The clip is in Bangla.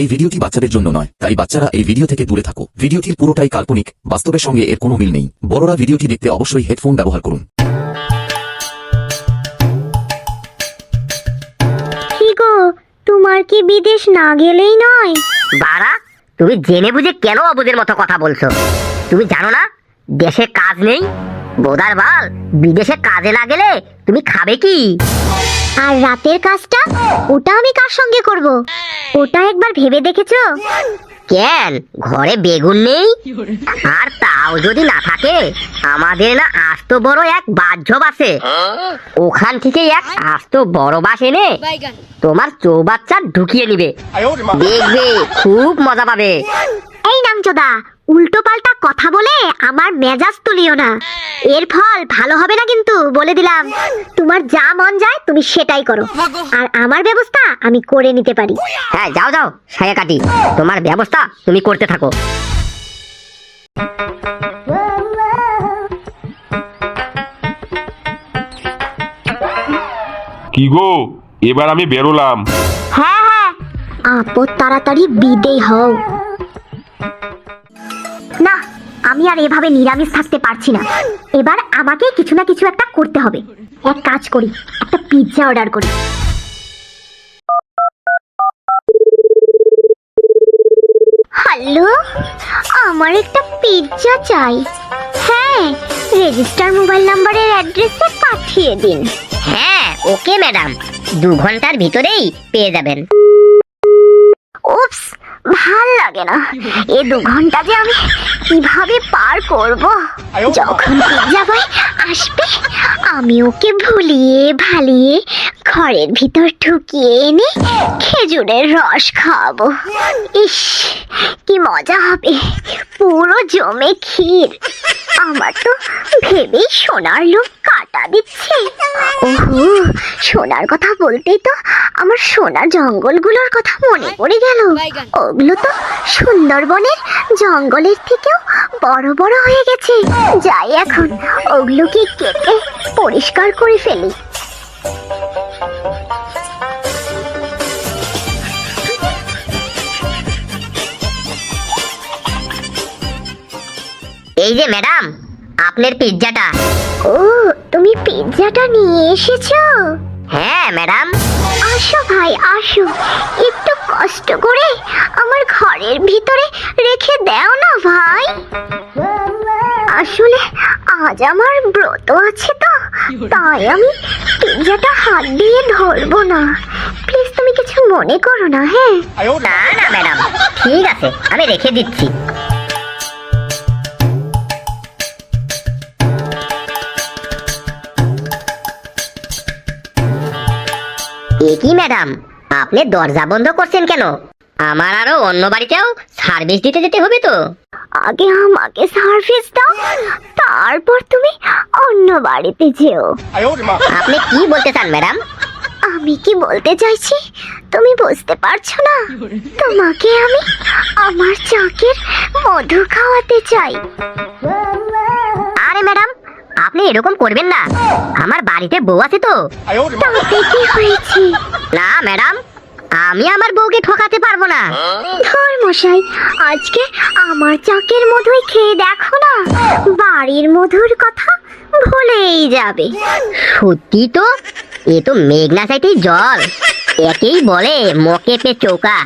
এই ভিডিওটি বাচ্চাদের জন্য নয় তাই বাচ্চারা এই ভিডিও থেকে দূরে থাকো। ভিডিওটির পুরোটাই কাল্পনিক বাস্তবের সঙ্গে এর কোনো মিল নেই। বড়রা ভিডিওটি দেখতে অবশ্যই হেডফোন ব্যবহার করুন। কি গো তোমার কি বিদেশ না গেলেই নয়? বাড়া তুমি জেনে বুঝে কেন অবুঝের মতো কথা বলছো? তুমি জানো না দেশে কাজ নেই? বোদার বাল বিদেশে কাজে না গেলে তুমি খাবে কি? আর রাতের কাজটা ওটা আমি কার সঙ্গে করব? ওটা একবার ভেবে দেখেছ? কেন ঘরে বেগুন নেই? আর তাও যদি না থাকে আমাদের না আস্ত বড় এক বাহ্যব আছে। ওখান থেকে এক আস্ত বড় বাস এনে তোমার চৌবাচ্চা ঢুকিয়ে নিবে। দেখবে খুব মজা পাবে। এই নামচোদা উল্টো পাল্টা কথা বলে আমার মেজাজ তুলিও না। এর ফল ভালো হবে না কিন্তু বলে দিলাম। তোমার যা মন যায় তুমি সেটাই করো। আর আমার ব্যবস্থা আমি করে নিতে পারি। হ্যাঁ যাও যাও সায়া কাটি। তোমার ব্যবস্থা তুমি করতে থাকো। কি গো? এবার আমি বেরোলাম। হ্যাঁ হ্যাঁ। আপদ তাড়াতাড়ি বিদেয় হও। না, আমি আর এভাবে নিরামিষ থাকতে পারছি না। এবার আমাকে কিছু না কিছু একটা করতে হবে। এক কাজ করি, একটা পিৎজা অর্ডার করি। হ্যালো আমার একটা পিৎজা চাই। হ্যাঁ রেজিস্টার মোবাইল নাম্বারের অ্যাড্রেসে পাঠিয়ে দিন। হ্যাঁ ওকে ম্যাডাম দু ঘণ্টার ভিতরেই পেয়ে যাবেন। ভালো লাগে না। এ দু ঘণ্টা যে আমি কীভাবে পার করব? যখন যাবে আসবে, আমি ওকে ভুলিয়ে ভালিয়ে ঘরের ভিতর ঢুকিয়ে এনে খেজুরের রস খাওয়াবো। ইস, কি মজা হবে। পুরো জমে ক্ষীর। আমার তো ভেবেই সোনার লোক কাটা দিচ্ছে। ওহো, সোনার কথা বলতেই তো আমার সোনার জঙ্গলগুলোর কথা মনে পড়ে গেল। ওগুলো তো সুন্দরবনের জঙ্গলের থেকেও বড় বড় হয়ে গেছে। যাই এখন, ওগুলোকে কেটে পরিষ্কার করে ফেলি। এই যে ম্যাডাম আপনার পিৎজাটা ও তুমি পিৎজাটা নিয়ে এসেছ? হ্যাঁ ম্যাডাম। আসো ভাই আসো। একটু কষ্ট করে আমার ঘরের ভিতরে রেখে দাও না ভাই। আসলে আজ আমার ব্রত আছে তো তাই আমি পিৎজাটা হাত দিয়ে ধরবো না। প্লিজ তুমি কিছু মনে করো না হ্যাঁ? না না ম্যাডাম। ঠিক আছে আমি রেখে দিচ্ছি। এ কি ম্যাডাম। আপনি দরজা বন্ধ করছেন কেন? আমার আরও অন্য বাড়িতেও সার্ভিস দিতে যেতে হবে তো। আগে আমাকে সার্ভিস দাও তারপর তুমি অন্য বাড়িতে যেও। আপনি কি বলতে চান ম্যাডাম? আমি কি বলতে চাইছি? তুমি বুঝতে পারছ না? তোমাকে আমি আমার চাকের মধু খাওয়াতে চাই। আপনি এরকম করবেন না। আমার বাড়িতে বউ আছে তো। তাতে কি হয়েছে? না ম্যাডাম আমি আমার বউকে ঠকাতে পারব না। ধর মশাই আজকে আমার চাকের মধুই খেয়ে দেখো না। বাড়ির মধুর কথা ভুলেই যাবে। সত্যি তো এ তো মেঘনা সাইটেই জল। একেই বলে মকে পে চৌকা।